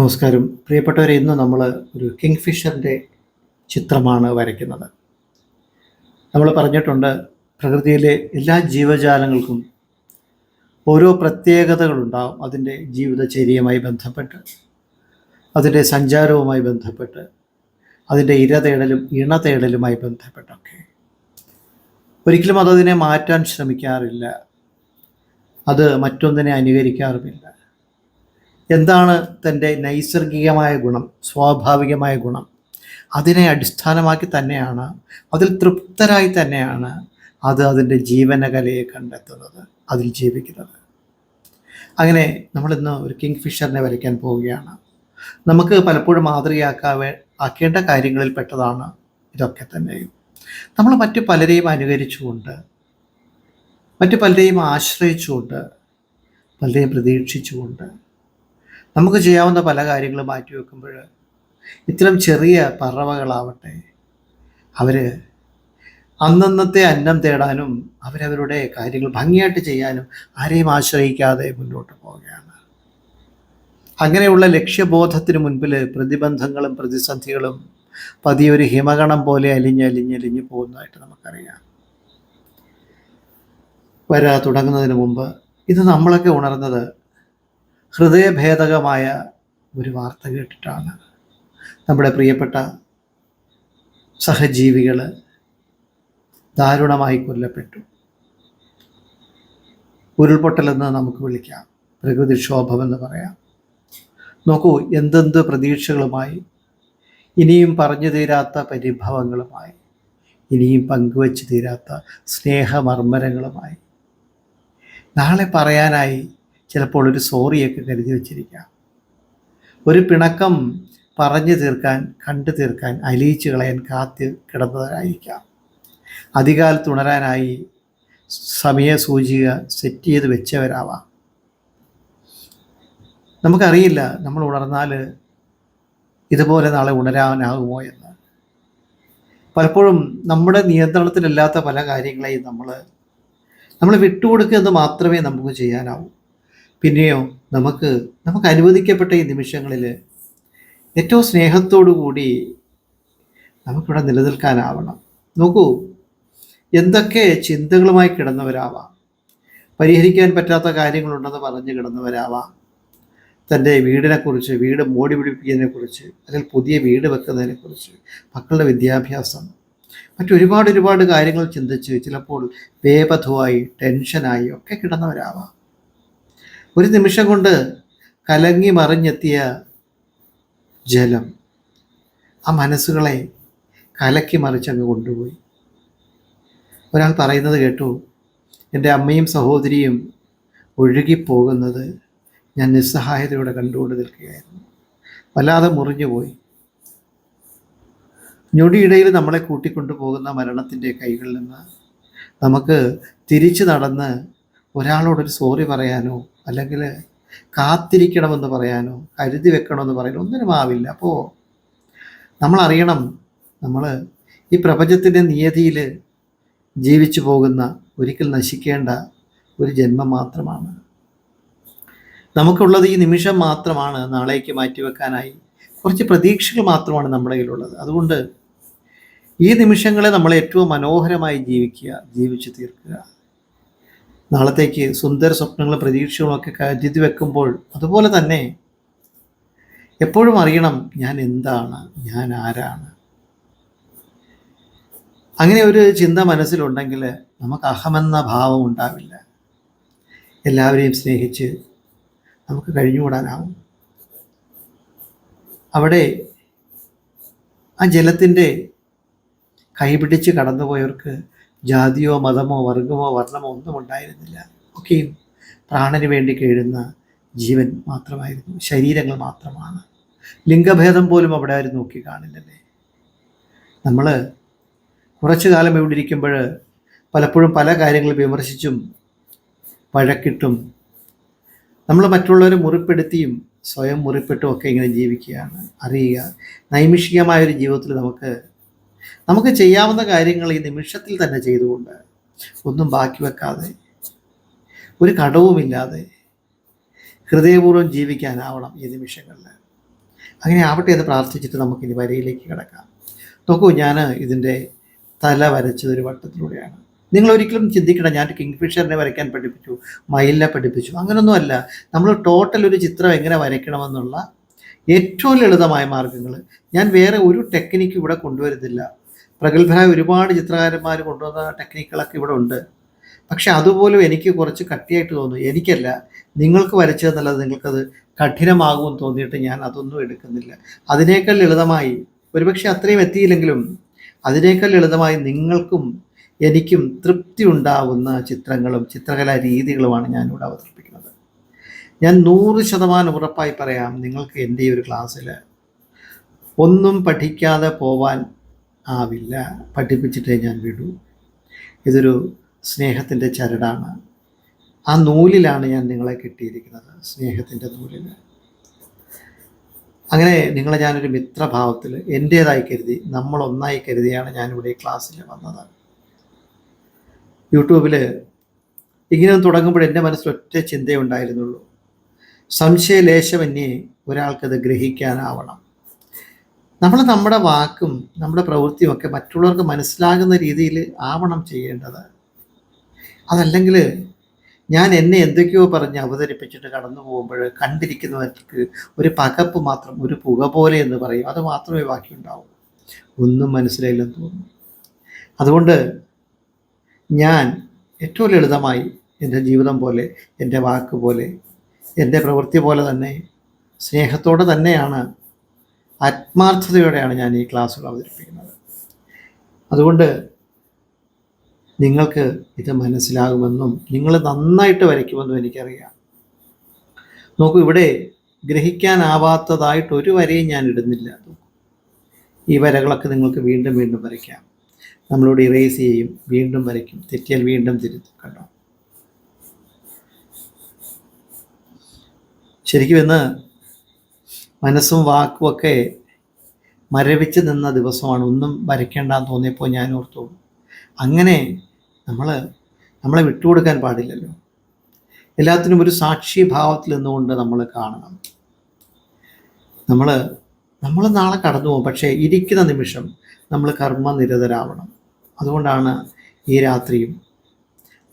നമസ്കാരം. പ്രിയപ്പെട്ടവരെ ഇന്ന് നമ്മൾ ഒരു കിങ് ഫിഷറിന്റെ ചിത്രമാണ് വരയ്ക്കുന്നത്. നമ്മൾ പറഞ്ഞിട്ടുണ്ട് പ്രകൃതിയിലെ എല്ലാ ജീവജാലങ്ങൾക്കും ഓരോ പ്രത്യേകതകളുണ്ടാവും. അതിന്റെ ജീവിതചര്യയുമായി ബന്ധപ്പെട്ട് അതിന്റെ സഞ്ചാരവുമായി ബന്ധപ്പെട്ട് അതിന്റെ ഇരതേടലും ഇണതേടലുമായി ബന്ധപ്പെട്ടൊക്കെ. ഒരിക്കലും അതതിനെ മാറ്റാൻ ശ്രമിക്കാറില്ല. അത് മറ്റൊന്നിനെ അനുകരിക്കാറുമില്ല. എന്താണ് തന്റെ നൈസർഗികമായ ഗുണം സ്വാഭാവികമായ ഗുണം? അതിനെ അടിസ്ഥാനമാക്കി തന്നെയാണ് അതിൽ തൃപ്തരായി തന്നെയാണ് അത് അതിന്റെ ജീവനകലയെ കണ്ടെത്തുന്നത് അതിൽ ജീവിക്കുന്നത്. അങ്ങനെ നമ്മളിന്ന് ഒരു കിങ് ഫിഷറിനെ വരയ്ക്കാൻ പോവുകയാണ്. നമുക്ക് പലപ്പോഴും മാതൃകയാക്കാവേ ആക്കേണ്ട കാര്യങ്ങളിൽ പെട്ടതാണ് ഇതൊക്കെ തന്നെയും. നമ്മൾ മറ്റു പലരെയും അനുകരിച്ചുകൊണ്ട് മറ്റു പലരെയും ആശ്രയിച്ചുകൊണ്ട് പലരെയും പ്രതീക്ഷിച്ചുകൊണ്ട് നമുക്ക് ചെയ്യാവുന്ന പല കാര്യങ്ങളും മാറ്റി വെക്കുമ്പോൾ ഇത്തരം ചെറിയ പറവകളാവട്ടെ അവർ അന്നന്നത്തെ അന്നം തേടാനും അവരവരുടെ കാര്യങ്ങൾ ഭംഗിയായിട്ട് ചെയ്യാനും ആരെയും ആശ്രയിക്കാതെ മുന്നോട്ട് പോവുകയാണ്. അങ്ങനെയുള്ള ലക്ഷ്യബോധത്തിന് മുൻപിൽ പ്രതിബന്ധങ്ങളും പ്രതിസന്ധികളും പതിയൊരു ഹിമഗണം പോലെ അലിഞ്ഞ് അലിഞ്ഞലിഞ്ഞ് പോകുന്നതായിട്ട് നമുക്കറിയാം. വരാ തുടങ്ങുന്നതിന് മുമ്പ് ഇത് നമ്മളൊക്കെ ഉണർന്നത് ഹൃദയഭേദകമായ ഒരു വാർത്ത കേട്ടിട്ടാണ് നമ്മുടെ പ്രിയപ്പെട്ട സഹജീവികൾ ദാരുണമായി കൊല്ലപ്പെട്ടു. ഉരുൾപൊട്ടലെന്ന് നമുക്ക് വിളിക്കാം പ്രകൃതിക്ഷോഭമെന്ന് പറയാം. നോക്കൂ എന്തെന്ത് പ്രതീക്ഷകളുമായി ഇനിയും പറഞ്ഞു തീരാത്ത പരിഭവങ്ങളുമായി ഇനിയും പങ്കുവച്ച് തീരാത്ത സ്നേഹമർമ്മരങ്ങളുമായി. നാളെ പറയാനായി ചിലപ്പോൾ ഒരു സോറിയൊക്കെ കരുതി വച്ചിരിക്കാം. ഒരു പിണക്കം പറഞ്ഞു തീർക്കാൻ കണ്ടു തീർക്കാൻ അലിയിച്ചു കളയാൻ കാത്തി കിടന്നതായിരിക്കാം. അധികാലത്ത് ഉണരാനായി സമയസൂചിക സെറ്റ് ചെയ്ത് വെച്ചവരാവാം. നമുക്കറിയില്ല നമ്മൾ ഉണർന്നാൽ ഇതുപോലെ നാളെ ഉണരാനാകുമോ എന്ന്. പലപ്പോഴും നമ്മുടെ നിയന്ത്രണത്തിലല്ലാത്ത പല കാര്യങ്ങളെയും നമ്മൾ നമ്മൾ വിട്ടുകൊടുക്കുക എന്ന് മാത്രമേ നമുക്ക് ചെയ്യാനാവൂ. പിന്നെയോ നമുക്ക് നമുക്ക് അനുവദിക്കപ്പെട്ട ഈ നിമിഷങ്ങളിൽ ഏറ്റവും സ്നേഹത്തോടു കൂടി നമുക്കിവിടെ നിലനിൽക്കാനാവണം. നോക്കൂ എന്തൊക്കെ ചിന്തകളുമായി കിടന്നവരാവാം. പരിഹരിക്കാൻ പറ്റാത്ത കാര്യങ്ങളുണ്ടെന്ന് പറഞ്ഞു കിടന്നവരാവാം. തന്റെ വീടിനെക്കുറിച്ച് വീട് മോടി പിടിപ്പിക്കുന്നതിനെക്കുറിച്ച് അല്ലെങ്കിൽ പുതിയ വീട് വെക്കുന്നതിനെക്കുറിച്ച് മക്കളുടെ വിദ്യാഭ്യാസം. മറ്റൊരുപാട് ഒരുപാട് കാര്യങ്ങൾ ചിന്തിച്ച് ചിലപ്പോൾ വേപഥുവായി ടെൻഷനായി ഒക്കെ കിടന്നവരാവാം. ഒരു നിമിഷം കൊണ്ട് കലങ്ങി മറിഞ്ഞെത്തിയ ജലം ആ മനസ്സുകളെ കലക്കി മറിച്ചങ്ങ് കൊണ്ടുപോയി. ഒരാൾ പറയുന്നത് കേട്ടു എന്റെ അമ്മയും സഹോദരിയും ഒഴുകിപ്പോകുന്നത് ഞാൻ നിസ്സഹായതയോടെ കണ്ടുകൊണ്ട് നിൽക്കുകയായിരുന്നു. വല്ലാതെ മുറിഞ്ഞുപോയി. ഞൊടിയിടയിൽ നമ്മളെ കൂട്ടിക്കൊണ്ടു പോകുന്ന മരണത്തിന്റെ കൈകളിൽ നിന്ന് നമുക്ക് തിരിച്ചു നടന്ന് ഒരാളോടൊരു സോറി പറയാനോ അല്ലെങ്കിൽ കാത്തിരിക്കണമെന്ന് പറയാനോ കരുതി വെക്കണമെന്ന് പറയാനോ ഒന്നിനും ആവില്ല. അപ്പോൾ നമ്മൾ അറിയണം നമ്മൾ ഈ പ്രപഞ്ചത്തിന്റെ നിയതിയിൽ ജീവിച്ചു പോകുന്ന ഒരിക്കൽ നശിക്കേണ്ട ഒരു ജന്മം മാത്രമാണ്. നമുക്കുള്ളത് ഈ നിമിഷം മാത്രമാണ് നാളേക്ക് മാറ്റിവെക്കാനായി. കുറച്ച് പ്രതീക്ഷകൾ മാത്രമാണ് നമ്മുടെ കയ്യിലുള്ളത്. അതുകൊണ്ട് ഈ നിമിഷങ്ങളെ നമ്മൾ ഏറ്റവും മനോഹരമായി ജീവിക്കുക ജീവിച്ചു തീർക്കുക. നാളത്തേക്ക് സുന്ദര സ്വപ്നങ്ങളും പ്രതീക്ഷകളൊക്കെ കരുതി വെക്കുമ്പോൾ അതുപോലെ തന്നെ എപ്പോഴും അറിയണം ഞാൻ എന്താണ് ഞാൻ ആരാണ്. അങ്ങനെ ഒരു ചിന്ത മനസ്സിലുണ്ടെങ്കിൽ നമുക്ക് അഹമെന്ന ഭാവം ഉണ്ടാവില്ല. എല്ലാവരെയും സ്നേഹിച്ച് നമുക്ക് കഴിഞ്ഞുകൂടാനാവും. അവിടെ ആ ജലത്തിന്റെ കൈപിടിച്ച് കടന്നുപോയവർക്ക് ജാതിയോ മതമോ വർഗമോ വർണമോ ഒന്നും ഉണ്ടായിരുന്നില്ല. ഒക്കെയും പ്രാണന് വേണ്ടി കേഴുന്ന ജീവൻ മാത്രമായിരുന്നു. ശരീരങ്ങൾ മാത്രമാണ്. ലിംഗഭേദം പോലും അവിടെ ആരും നോക്കി കാണില്ലല്ലേ? നമ്മൾ കുറച്ചു കാലം ഇവിടെ ഇരിക്കുമ്പോൾ പലപ്പോഴും പല കാര്യങ്ങൾ വിമർശിച്ചും വഴക്കിട്ടും നമ്മൾ മറ്റുള്ളവരെ മുറിപ്പെടുത്തിയും സ്വയം മുറിപ്പെട്ടും ഒക്കെ ഇങ്ങനെ ജീവിക്കുകയാണ്. അറിയുക. നൈമിഷികമായൊരു ജീവിതത്തിൽ നമുക്ക് നമുക്ക് ചെയ്യാവുന്ന കാര്യങ്ങൾ ഈ നിമിഷത്തിൽ തന്നെ ചെയ്തുകൊണ്ട് ഒന്നും ബാക്കി വെക്കാതെ ഒരു കടവുമില്ലാതെ ഹൃദയപൂർവം ജീവിക്കാനാവണം ഈ നിമിഷങ്ങളിൽ. അങ്ങനെ ആവട്ടെ എന്ന് പ്രാർത്ഥിച്ചിട്ട് നമുക്ക് നമുക്കിനി വരയിലേക്ക് കിടക്കാം. നോക്കൂ ഞാൻ ഇതിന്റെ തല വരച്ചത് ഒരു വട്ടത്തിലൂടെയാണ്. നിങ്ങൾ ഒരിക്കലും ചിന്തിക്കണം ഞാൻ കിങ്ഫിഷറിനെ വരയ്ക്കാൻ പഠിപ്പിച്ചു മയിലിനെ പഠിപ്പിച്ചു അങ്ങനൊന്നുമല്ല. നമ്മൾ ടോട്ടൽ ഒരു ചിത്രം എങ്ങനെ വരയ്ക്കണമെന്നുള്ള ഏറ്റവും ലളിതമായ മാർഗങ്ങൾ. ഞാൻ വേറെ ഒരു ടെക്നിക്ക് ഇവിടെ കൊണ്ടുവരുന്നില്ല. പ്രഗത്ഭരായ ഒരുപാട് ചിത്രകാരന്മാർ കൊണ്ടുവന്ന ടെക്നിക്കുകളൊക്കെ ഇവിടെ ഉണ്ട്. പക്ഷെ അതുപോലും എനിക്ക് കുറച്ച് കട്ടിയായിട്ട് തോന്നുന്നു. എനിക്കല്ല നിങ്ങൾക്ക് വരച്ചതെന്നല്ലാതെ നിങ്ങൾക്കത് കഠിനമാകുമെന്ന് തോന്നിയിട്ട് ഞാൻ അതൊന്നും എടുക്കുന്നില്ല. അതിനേക്കാൾ ലളിതമായി ഒരുപക്ഷെ അത്രയും എത്തിയില്ലെങ്കിലും അതിനേക്കാൾ ലളിതമായി നിങ്ങൾക്കും എനിക്കും തൃപ്തി ഉണ്ടാവുന്ന ചിത്രങ്ങളും ചിത്രകലാ രീതികളുമാണ് ഞാനിവിടെ അവതരിപ്പിക്കുന്നത്. ഞാൻ നൂറ് ശതമാനം ഉറപ്പായി പറയാം നിങ്ങൾക്ക് എന്റെ ഈ ഒരു ക്ലാസ്സിൽ ഒന്നും പഠിക്കാതെ പോവാൻ ആവില്ല. പഠിപ്പിച്ചിട്ടേ ഞാൻ വിടൂ. ഇതൊരു സ്നേഹത്തിന്റെ ചരടാണ്. ആ നൂലിലാണ് ഞാൻ നിങ്ങളെ കിട്ടിയിരിക്കുന്നത് സ്നേഹത്തിന്റെ നൂലിൽ. അങ്ങനെ നിങ്ങളെ ഞാനൊരു മിത്രഭാവത്തിൽ എന്റേതായി കരുതി നമ്മൾ ഒന്നായി കരുതിയാണ് ഞാനിവിടെ ക്ലാസ്സിൽ വന്നത്. യൂട്യൂബിൽ ഇങ്ങനെ തുടങ്ങുമ്പോൾ എന്റെ മനസ്സിൽ ഒറ്റ ചിന്തയുണ്ടായിരുന്നുള്ളൂ സംശയലേശമന്യേ ഒരാൾക്കത് ഗ്രഹിക്കാനാവണം. നമ്മൾ നമ്മുടെ വാക്കും നമ്മുടെ പ്രവൃത്തിയും ഒക്കെ മറ്റുള്ളവർക്ക് മനസ്സിലാകുന്ന രീതിയിൽ ആവണം ചെയ്യേണ്ടത്. അതല്ലെങ്കിൽ ഞാൻ എന്നെ എന്തൊക്കെയോ പറഞ്ഞ് അവതരിപ്പിച്ചിട്ട് കടന്നു പോകുമ്പോൾ കണ്ടിരിക്കുന്നവർക്ക് ഒരു പകപ്പ് മാത്രം ഒരു പുക പോലെ എന്ന് പറയും. അത് മാത്രമേ ബാക്കിയുണ്ടാവൂ ഒന്നും മനസ്സിലായില്ലെന്ന് തോന്നുന്നു അതുകൊണ്ട് ഞാൻ ഏറ്റവും ലളിതമായി എന്റെ ജീവിതം പോലെ എന്റെ വാക്ക് പോലെ എന്റെ പ്രവൃത്തി പോലെ തന്നെ സ്നേഹത്തോടെ തന്നെയാണ് ആത്മാർത്ഥതയോടെയാണ് ഞാൻ ഈ ക്ലാസ്സുകൾ അവതരിപ്പിക്കുന്നത്. അതുകൊണ്ട് നിങ്ങൾക്ക് ഇത് മനസ്സിലാകുമെന്നും നിങ്ങൾ നന്നായിട്ട് വരയ്ക്കുമെന്നും എനിക്കറിയാം. നോക്കൂ ഇവിടെ ഗ്രഹിക്കാനാവാത്തതായിട്ട് ഒരു വരയും ഞാൻ ഇടുന്നില്ല. ഈ വരകളൊക്കെ നിങ്ങൾക്ക് വീണ്ടും വീണ്ടും വരയ്ക്കാം. നമ്മളോട് ഇറേസ് ചെയ്യും വീണ്ടും വരയ്ക്കും. തെറ്റിയാൽ വീണ്ടും തിരുത്തും കണ്ടോ ശരിക്കും ഇന്ന് മനസ്സും വാക്കും ഒക്കെ മരവിച്ച് നിന്ന ദിവസമാണ് ഒന്നും വരയ്ക്കേണ്ടെന്ന് തോന്നിയപ്പോൾ ഞാൻ ഓർത്തു അങ്ങനെ നമ്മൾ നമ്മളെ വിട്ടുകൊടുക്കാൻ പാടില്ലല്ലോ. എല്ലാത്തിനും ഒരു സാക്ഷി ഭാവത്തിൽ നിന്നുകൊണ്ട് നമ്മൾ കാണണം. നമ്മൾ നമ്മൾ നാളെ കടന്നു പോകും പക്ഷേ ഇരിക്കുന്ന നിമിഷം നമ്മൾ കർമ്മനിരതരാവണം. അതുകൊണ്ടാണ് ഈ രാത്രിയും.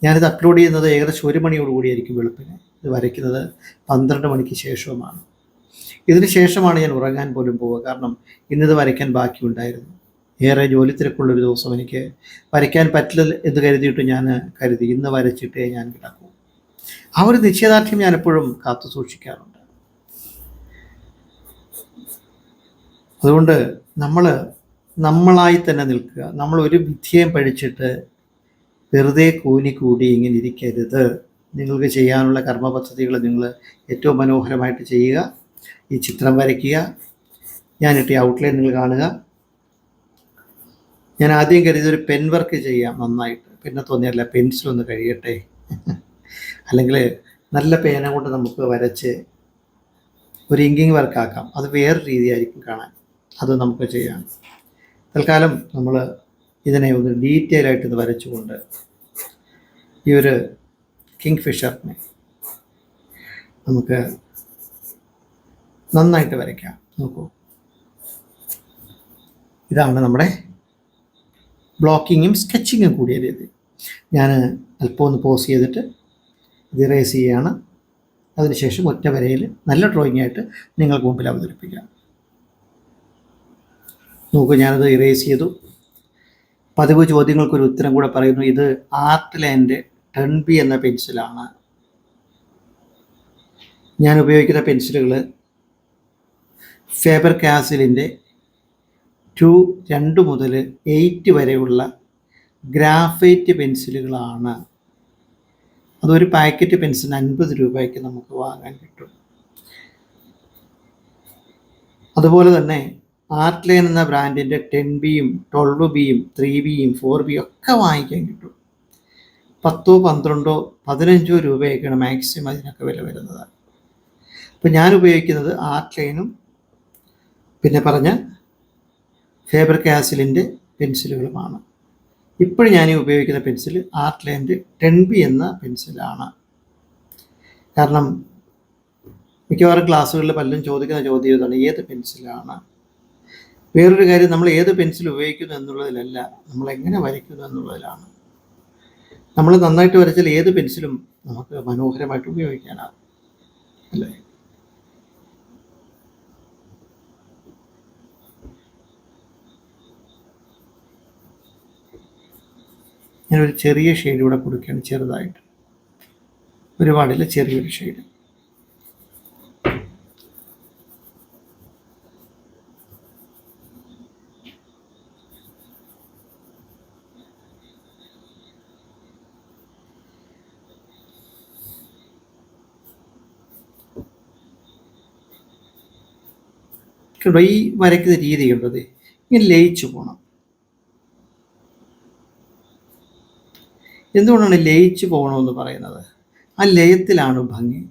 ഞാനിത് അപ്ലോഡ് ചെയ്യുന്നത് ഏകദേശം ഒരു മണിയോടുകൂടിയായിരിക്കും വെളുപ്പിന്. ഇത് വരയ്ക്കുന്നത് പന്ത്രണ്ട് മണിക്ക് ശേഷവുമാണ്. ഇതിന് ശേഷമാണ് ഞാൻ ഉറങ്ങാൻ പോലും പോവുക. കാരണം ഇന്നിത് വരയ്ക്കാൻ ബാക്കിയുണ്ടായിരുന്നു. ഏറെ ജോലി തിരക്കുള്ളൊരു ദിവസം എനിക്ക് വരയ്ക്കാൻ പറ്റില്ല എന്ന് കരുതിയിട്ട് ഞാൻ കരുതി ഇന്ന് വരച്ചിട്ടേ ഞാൻ കിടക്കൂ. ആ ഒരു നിശ്ചയദാർഢ്യം ഞാൻ എപ്പോഴും കാത്തു സൂക്ഷിക്കാറുണ്ട്. അതുകൊണ്ട് നമ്മൾ നമ്മളായി തന്നെ നിൽക്കുക. നമ്മൾ ഒരു വിദ്യയും പഠിച്ചിട്ട് വെറുതെ കൂനി കൂടി ഇങ്ങനെ ഇരിക്കരുത്. നിങ്ങൾക്ക് ചെയ്യാനുള്ള കർമ്മ പദ്ധതികൾ നിങ്ങൾ ഏറ്റവും മനോഹരമായിട്ട് ചെയ്യുക. ഈ ചിത്രം വരയ്ക്കുക. ഞാനിട്ട് ഈ ഔട്ട്ലൈൻ നിങ്ങൾ കാണുക. ഞാൻ ആദ്യം കരുതിയൊരു പെൻ വർക്ക് ചെയ്യാം നന്നായിട്ട്. പിന്നെ തോന്നിയല്ല പെൻസിൽ ഒന്ന് കഴിയട്ടെ അല്ലെങ്കിൽ നല്ല പേന കൊണ്ട് നമുക്ക് വരച്ച് ഒരു ഇങ്കിങ് വർക്കാക്കാം അത് വേറെ രീതിയായിരിക്കും കാണാൻ. അത് നമുക്ക് ചെയ്യാം. തൽക്കാലം നമ്മൾ ഇതിനെ ഒന്ന് ഡീറ്റെയിൽ ആയിട്ട് ഇത് വരച്ചുകൊണ്ട് ഈ ഒരു കിങ് ഫിഷറിനെ നമുക്ക് നന്നായിട്ട് വരയ്ക്കാം. നോക്കൂ. ഇതാണ് നമ്മുടെ ബ്ലോക്കിങ്ങും സ്കെച്ചിങ്ങും കൂടിയ രീതി. ഞാൻ അല്പം ഒന്ന് പോസ് ചെയ്തിട്ട് ഇത് ഇറേസ് ചെയ്യുകയാണ് അതിനുശേഷം ഒറ്റ വരയിൽ നല്ല ഡ്രോയിങ് ആയിട്ട് നിങ്ങൾക്ക് മുമ്പിൽ അവതരിപ്പിക്കാം. നോക്കൂ ഞാനത് ഇറേസ് ചെയ്തു. പതിവ് ചോദ്യങ്ങൾക്കൊരു ഉത്തരം കൂടെ പറയുന്നു ഇത് ആർട്ട് ലാൻഡ് ടെൺ ബി എന്ന പെൻസിലാണ് ഞാൻ ഉപയോഗിക്കുന്ന പെൻസിലുകൾ ഫേബർ കാസിലിന്റെ ടു രണ്ട് മുതൽ എയ്റ്റ് വരെയുള്ള ഗ്രാഫൈറ്റ് പെൻസിലുകളാണ്. അതൊരു പാക്കറ്റ് പെൻസിൽ അൻപത് രൂപയ്ക്ക് നമുക്ക് വാങ്ങാൻ കിട്ടും. അതുപോലെ തന്നെ ആർട്ട് ലൈൻ എന്ന ബ്രാൻഡിന്റെ ടെൻ ബിയും ട്വൽവ് ബിയും ത്രീ ബിയും ഫോർ ബിയും ഒക്കെ വാങ്ങിക്കാൻ കിട്ടും. പത്തോ പന്ത്രണ്ടോ പതിനഞ്ചോ രൂപയൊക്കെയാണ് മാക്സിമം അതിനൊക്കെ വില വരുന്നത്. അപ്പോൾ ഞാൻ ഉപയോഗിക്കുന്നത് ആർട്ട് ലൈനും പിന്നെ പറഞ്ഞ ഫേബർ കാസിലിന്റെ പെൻസിലുകളുമാണ്. ഇപ്പോഴും ഞാൻ ഉപയോഗിക്കുന്ന പെൻസിൽ ആർട്ട് ലൈന്റെ ടെൻ ബി എന്ന പെൻസിലാണ്. കാരണം മിക്കവാറും ക്ലാസ്സുകളിൽ പലരും ചോദിക്കുന്ന ചോദ്യം ഇതാണ് ഏത് പെൻസിലാണ്? വേറൊരു കാര്യം നമ്മൾ ഏത് പെൻസിൽ ഉപയോഗിക്കുന്നു എന്നുള്ളതിലല്ല നമ്മൾ എങ്ങനെ വരയ്ക്കുന്നു എന്നുള്ളതിലാണ്. നമ്മൾ നന്നായിട്ട് വരച്ചാൽ ഏത് പെൻസിലും നമുക്ക് മനോഹരമായിട്ട് ഉപയോഗിക്കാനാകും. അല്ലേ? ഞാനൊരു ചെറിയ ഷെയ്ഡ് ഇവിടെ കൊടുക്കുകയാണ് ചെറുതായിട്ട്. ഒരുപാടില്ല ചെറിയൊരു ഷെയ്ഡ് ഈ വരയ്ക്കുന്ന രീതി കണ്ടത് ഇങ്ങനെ ലയിച്ചു പോകണം എന്തുകൊണ്ടാണ് ലയിച്ചു പോകണമെന്ന് പറയുന്നത്? ആ ലയത്തിലാണ് ഭംഗി.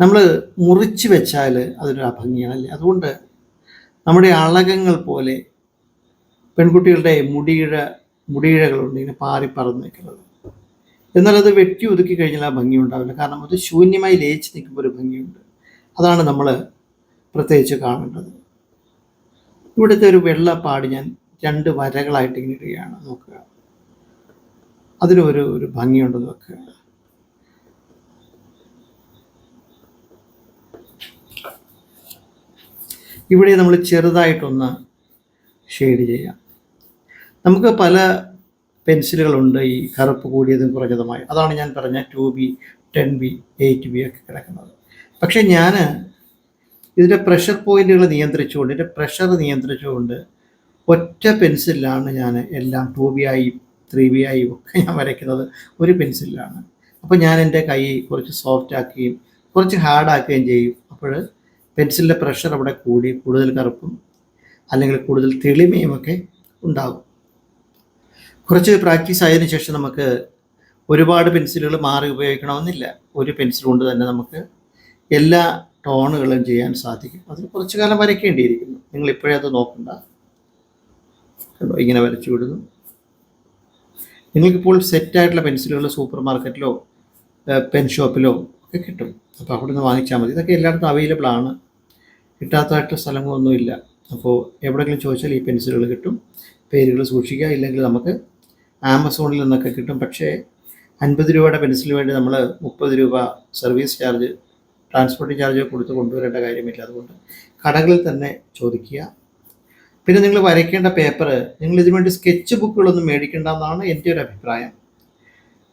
നമ്മൾ മുറിച്ചു വെച്ചാൽ അതൊരു അഭംഗിയാണല്ലേ അതുകൊണ്ട് നമ്മുടെ അളകങ്ങൾ പോലെ പെൺകുട്ടികളുടെ മുടിയിഴ മുടിയിഴകളുണ്ട് ഇങ്ങനെ പാറി പറന്ന് നിൽക്കുന്നത്. എന്നാൽ അത് വെട്ടി ഒതുക്കി കഴിഞ്ഞാൽ ആ ഭംഗി ഉണ്ടാവില്ല. കാരണം അത് ശൂന്യമായി ലയിച്ച് നിൽക്കുമ്പോൾ ഒരു ഭംഗിയുണ്ട്. അതാണ് നമ്മൾ പ്രത്യേകിച്ച് കാണേണ്ടത്. ഇവിടുത്തെ ഒരു വെള്ളപ്പാട് ഞാൻ രണ്ട് വരകളായിട്ട് ഇങ്ങനെ ഇടുകയാണ്. നോക്കുക. അതിനൊരു ഒരു ഭംഗിയുണ്ടെന്ന് ഇതൊക്കെ. ഇവിടെ നമ്മൾ ചെറുതായിട്ടൊന്ന് ഷെയ്ഡ് ചെയ്യാം. നമുക്ക് പല പെൻസിലുകളുണ്ട് ഈ കറുപ്പ് കൂടിയതും കുറഞ്ഞതുമായി. അതാണ് ഞാൻ പറഞ്ഞ two B ten B eight B ഒക്കെ കിടക്കുന്നത്. പക്ഷേ ഞാൻ ഇതിന്റെ പ്രഷർ പോയിന്റുകൾ നിയന്ത്രിച്ചുകൊണ്ട് ഇതിന്റെ പ്രഷർ നിയന്ത്രിച്ചുകൊണ്ട് ഒറ്റ പെൻസിലാണ് ഞാൻ എല്ലാം ടു ബി ആയും ത്രീ ബി ആയും ഒക്കെ ഞാൻ വരയ്ക്കുന്നത് ഒരു പെൻസിലാണ് അപ്പോൾ ഞാൻ എന്റെ കൈ കുറച്ച് സോഫ്റ്റ് ആക്കുകയും കുറച്ച് ഹാർഡ് ആക്കുകയും ചെയ്യും. അപ്പോൾ പെൻസിലിന്റെ പ്രഷർ അവിടെ കൂടി കൂടുതൽ കറുപ്പും അല്ലെങ്കിൽ കൂടുതൽ തെളിമയും ഒക്കെ ഉണ്ടാകും. കുറച്ച് പ്രാക്ടീസ് ആയതിനു ശേഷം നമുക്ക് ഒരുപാട് പെൻസിലുകൾ മാറി ഉപയോഗിക്കണമെന്നില്ല. ഒരു പെൻസിൽ കൊണ്ട് തന്നെ നമുക്ക് എല്ലാ ടോണുകളും ചെയ്യാൻ സാധിക്കും. അതിന് കുറച്ച് കാലം വരയ്ക്കേണ്ടിയിരിക്കുന്നു. നിങ്ങൾ ഇപ്പോഴേ അത് നോക്കണ്ട. കണ്ടോ? ഇങ്ങനെ വരച്ചു വിടുന്നു. നിങ്ങൾക്കിപ്പോൾ സെറ്റായിട്ടുള്ള പെൻസിലുകൾ സൂപ്പർ മാർക്കറ്റിലോ പെൻ ഷോപ്പിലോ ഒക്കെ കിട്ടും. അപ്പോൾ അവിടെ നിന്ന് വാങ്ങിച്ചാൽ മതി. ഇതൊക്കെ എല്ലായിടത്തും അവൈലബിൾ ആണ്. കിട്ടാത്തതായിട്ട് സ്ഥലങ്ങളൊന്നുമില്ല അപ്പോൾ എവിടെയെങ്കിലും ചോദിച്ചാൽ ഈ പെൻസിലുകൾ കിട്ടും. പേരുകൾ സൂക്ഷിക്കുക. ഇല്ലെങ്കിൽ നമുക്ക് ആമസോണിൽ നിന്നൊക്കെ കിട്ടും. പക്ഷേ അൻപത് രൂപയുടെ പെൻസിലിന് വേണ്ടി നമ്മൾ മുപ്പത് രൂപ സർവീസ് ചാർജ് ട്രാൻസ്പോർട്ടിംഗ് ചാർജ് കൊടുത്ത് കൊണ്ടുവരേണ്ട കാര്യമില്ല. അതുകൊണ്ട് കടകളിൽ തന്നെ ചോദിക്കുക. പിന്നെ നിങ്ങൾ വരയ്ക്കേണ്ട പേപ്പർ നിങ്ങൾ ഇതിനു വേണ്ടി സ്കെച്ച് ബുക്കുകളൊന്നും മേടിക്കേണ്ട എന്നാണ് എന്റെ ഒരു അഭിപ്രായം.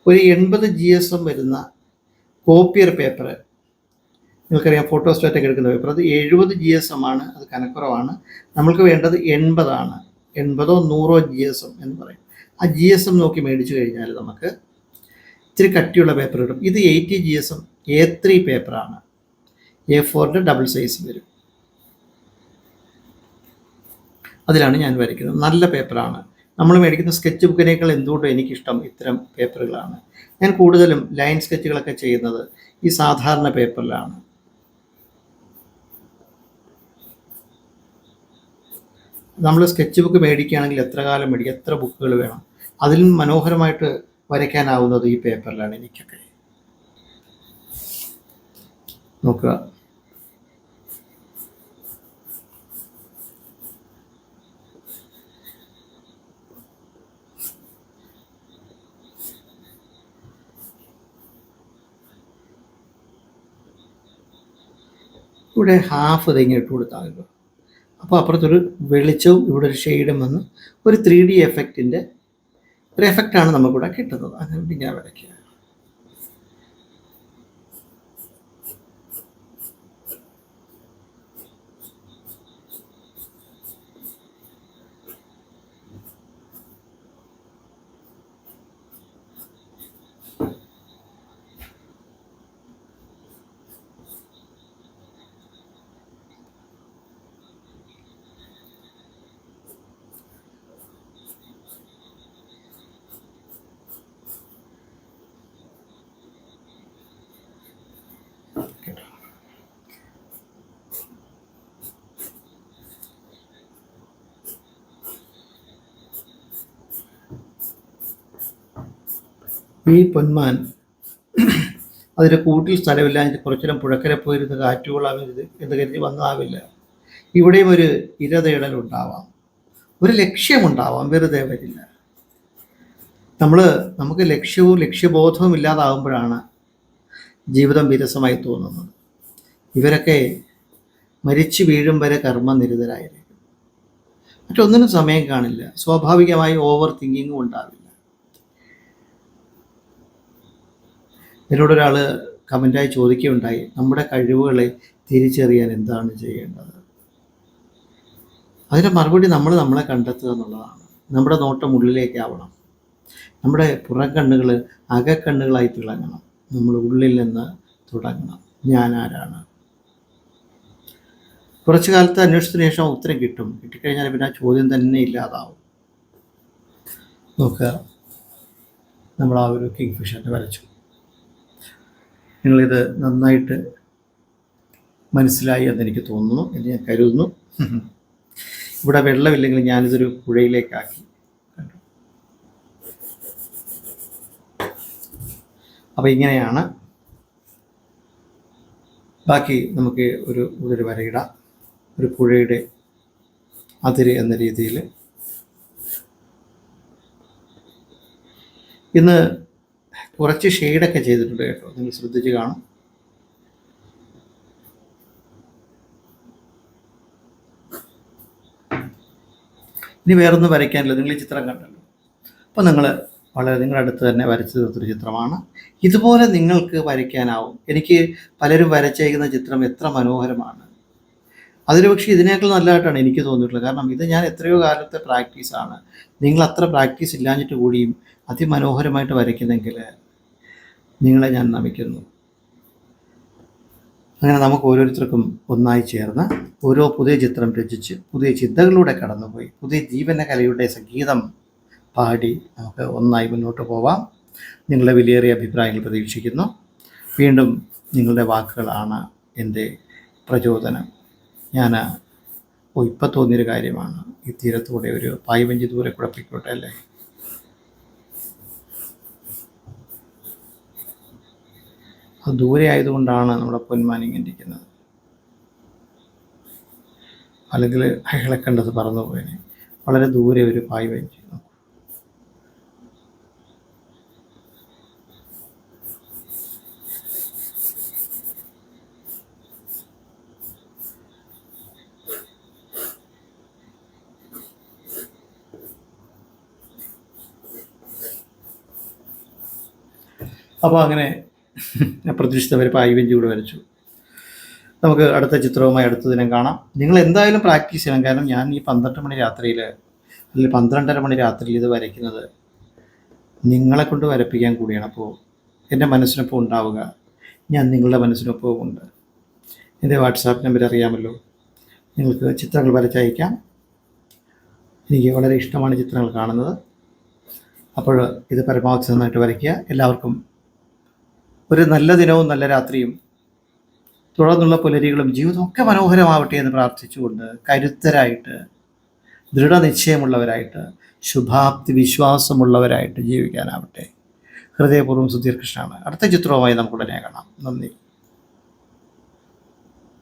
ഒരു എൺപത് ജി എസ് എം വരുന്ന കോപ്പിയർ പേപ്പർ നിങ്ങൾക്കറിയാം ഫോട്ടോസ്റ്റാറ്റൊക്കെ എടുക്കുന്ന പേപ്പർ അത് എഴുപത് ജി എസ് എം ആണ് അത് കനക്കുറവാണ്. നമ്മൾക്ക് വേണ്ടത് എൺപതാണ്. എൺപതോ നൂറോ ജി എസ് എം എന്ന് പറയും. ആ ജി എസ് എം നോക്കി മേടിച്ചു കഴിഞ്ഞാൽ നമുക്ക് ഇത്തിരി കട്ടിയുള്ള പേപ്പർ കിട്ടും. ഇത് eighty G S M A three പേപ്പറാണ് എ ഫോറിന്റെ ഡബിൾ സൈസ് വരും. അതിലാണ് ഞാൻ വരയ്ക്കുന്നത്. നല്ല പേപ്പറാണ്. നമ്മൾ മേടിക്കുന്ന സ്കെച്ച് ബുക്കിനേക്കാൾ എന്തുകൊണ്ടും എനിക്കിഷ്ടം ഇത്തരം പേപ്പറുകളാണ്. ഞാൻ കൂടുതലും ലൈൻ സ്കെച്ചുകളൊക്കെ ചെയ്യുന്നത് ഈ സാധാരണ പേപ്പറിലാണ്. നമ്മൾ സ്കെച്ച് ബുക്ക് മേടിക്കുകയാണെങ്കിൽ എത്ര കാലം മേടിക്കും? എത്ര ബുക്കുകൾ വേണം? അതിലും മനോഹരമായിട്ട് വരയ്ക്കാനാവുന്നത് ഈ പേപ്പറിലാണ് എനിക്കൊക്കെ. നോക്കുക. ഇവിടെ ഹാഫ് ഇതിങ്ങനെ ഇട്ട് കൊടുത്താൽ മതി അപ്പോൾ അപ്പുറത്തൊരു വെളിച്ചവും ഇവിടെ ഒരു ഷെയ്ഡും വന്ന് ഒരു ത്രീ ഡി എഫക്റ്റിന്റെ ഒരു എഫക്റ്റാണ് നമുക്കിവിടെ കിട്ടുന്നത്. അങ്ങനെ ഞാൻ വരയ്ക്കുക ഈ പൊന്മാൻ. അതിന്റെ കൂട്ടിൽ സ്ഥലമില്ല. അതിന്റെ കുറച്ചിലും പുഴക്കരെ പോയിരുന്ന് കാറ്റുകൊള്ളാമരുത് എന്ന് കരുതി വന്നതാവില്ല ഇവിടെയും ഒരു ഇരതേടലുണ്ടാവാം. ഒരു ലക്ഷ്യമുണ്ടാവാം. വെറുതെ വരില്ല. നമ്മൾ നമുക്ക് ലക്ഷ്യവും ലക്ഷ്യബോധവും ഇല്ലാതാകുമ്പോഴാണ് ജീവിതം വിരസമായി തോന്നുന്നത്. ഇവരൊക്കെ മരിച്ചു വീഴും വരെ കർമ്മനിരതരായിരിക്കും മറ്റൊന്നിനും സമയം കാണില്ല. സ്വാഭാവികമായി ഓവർ തിങ്കിങ്ങും ഉണ്ടാവില്ല. എന്നോട് ഒരാൾ കമന്റായി ചോദിക്കുകയുണ്ടായി നമ്മുടെ കഴിവുകളെ തിരിച്ചറിയാൻ എന്താണ് ചെയ്യേണ്ടത്? അതിന്റെ മറുപടി നമ്മൾ നമ്മളെ കണ്ടെത്തുക എന്നുള്ളതാണ്. നമ്മുടെ നോട്ടം ഉള്ളിലേക്കാവണം നമ്മുടെ പുറം കണ്ണുകൾ അകക്കണ്ണുകളായി തിളങ്ങണം. നമ്മൾ ഉള്ളിൽ നിന്ന് തുടങ്ങണം. ഞാൻ ആരാണ്? കുറച്ച് കാലത്ത് അന്വേഷണത്തിന് ശേഷം ഉത്തരം കിട്ടും. കിട്ടിക്കഴിഞ്ഞാൽ പിന്നെ ആ ചോദ്യം തന്നെ ഇല്ലാതാവും. നോക്കുക. നമ്മൾ ആ ഒരു കിങ് ഫിഷറിനെ വരച്ചു. നിങ്ങളിത് നന്നായിട്ട് മനസ്സിലായി എന്ന് എനിക്ക് തോന്നുന്നു എന്ന് ഞാൻ കരുതുന്നു. ഇവിടെ വെള്ളമില്ലെങ്കിൽ ഞാനിതൊരു പുഴയിലേക്കാക്കി. കണ്ടു അപ്പോൾ ഇങ്ങനെയാണ്. ബാക്കി നമുക്ക് ഒരു ഒരു വരയിടാം. ഒരു പുഴയുടെ അതിര് എന്ന രീതിയിൽ. ഇന്ന് കുറച്ച് ഷെയ്ഡൊക്കെ ചെയ്തിട്ടുണ്ട് കേട്ടോ. നിങ്ങൾ ശ്രദ്ധിച്ച് കാണും. ഇനി വേറൊന്നും വരയ്ക്കാനില്ല. നിങ്ങൾ ഈ ചിത്രം കണ്ടല്ലോ. അപ്പോൾ നിങ്ങൾ വളരെ നിങ്ങളുടെ അടുത്ത് തന്നെ വരച്ചു തീർത്തൊരു ചിത്രമാണ്. ഇതുപോലെ നിങ്ങൾക്ക് വരയ്ക്കാനാവും. എനിക്ക് പലരും വരച്ചേക്കുന്ന ചിത്രം എത്ര മനോഹരമാണ്. അതിന് പക്ഷേ ഇതിനേക്കാൾ നല്ലതായിട്ടാണ് എനിക്ക് തോന്നിയിട്ടുള്ളത്. കാരണം ഇത് ഞാൻ എത്രയോ കാലത്തെ പ്രാക്ടീസാണ്. നിങ്ങൾ അത്ര പ്രാക്ടീസ് ഇല്ലാഞ്ഞിട്ട് കൂടിയും അതിമനോഹരമായിട്ട് വരയ്ക്കുന്നെങ്കിൽ നിങ്ങളെ ഞാൻ നമിക്കുന്നു. അങ്ങനെ നമുക്ക് ഓരോരുത്തർക്കും ഒന്നായി ചേർന്ന് ഓരോ പുതിയ ചിത്രം രചിച്ച് പുതിയ ചിന്തകളിലൂടെ കടന്നുപോയി. പുതിയ ജീവന കലയുടെ സംഗീതം പാടി നമുക്ക് ഒന്നായി മുന്നോട്ട് പോവാം. നിങ്ങളുടെ വിലയേറിയ അഭിപ്രായങ്ങൾ പ്രതീക്ഷിക്കുന്നു. വീണ്ടും നിങ്ങളുടെ വാക്കുകളാണ് എന്റെ പ്രചോദനം. ഞാൻ ഇപ്പോൾ ഇപ്പം തോന്നിയൊരു കാര്യമാണ്. ഈ തീരത്തൂടെ ഒരു പായ്വഞ്ചി ദൂരെ കുഴപ്പിക്കോട്ടെ അല്ലേ? അത് ദൂരെ ആയതുകൊണ്ടാണ് നമ്മുടെ പൊന്മാൻ ഇരിക്കുന്നത്. അല്ലെങ്കിൽ അയാളെ കണ്ടത് പറന്നു പോയനെ. വളരെ ദൂരെ ഒരു പായ് വഹിക്കുന്നു അപ്പോൾ അങ്ങനെ അപ്രതീക്ഷിതവർ പായ്വഞ്ചി കൂടെ വരച്ചു. നമുക്ക് അടുത്ത ചിത്രവുമായി അടുത്ത ദിനം കാണാം. നിങ്ങൾ എന്തായാലും പ്രാക്ടീസ് ചെയ്യണം. കാരണം ഞാൻ ഈ പന്ത്രണ്ട് മണി രാത്രിയിൽ അല്ലെങ്കിൽ പന്ത്രണ്ടര മണി രാത്രിയിൽ ഇത് വരയ്ക്കുന്നത് നിങ്ങളെ കൊണ്ട് വരപ്പിക്കാൻ കൂടിയാണ്. അപ്പോൾ എന്റെ മനസ്സിനൊപ്പം ഉണ്ടാവുക. ഞാൻ നിങ്ങളുടെ മനസ്സിനൊപ്പവും ഉണ്ട്. എന്റെ വാട്സാപ്പ് നമ്പർ അറിയാമല്ലോ. നിങ്ങൾക്ക് ചിത്രങ്ങൾ വരച്ചയക്കാം എനിക്ക് വളരെ ഇഷ്ടമാണ് ചിത്രങ്ങൾ കാണുന്നത്. അപ്പോൾ ഇത് പരമാവധി നന്നായിട്ട് വരയ്ക്കുക. എല്ലാവർക്കും ഒരു നല്ല ദിനവും നല്ല രാത്രിയും. തുടർന്നുള്ള പുലരികളും ജീവിതമൊക്കെ മനോഹരമാവട്ടെ എന്ന് പ്രാർത്ഥിച്ചുകൊണ്ട് കരുത്തരായിട്ട് ദൃഢനിശ്ചയമുള്ളവരായിട്ട് ശുഭാപ്തി വിശ്വാസമുള്ളവരായിട്ട് ജീവിക്കാനാവട്ടെ. ഹൃദയപൂർവം സുധീർ കൃഷ്ണാണ് അടുത്ത ചിത്രവുമായി നമുക്കുടനെ കാണാം. നന്ദി.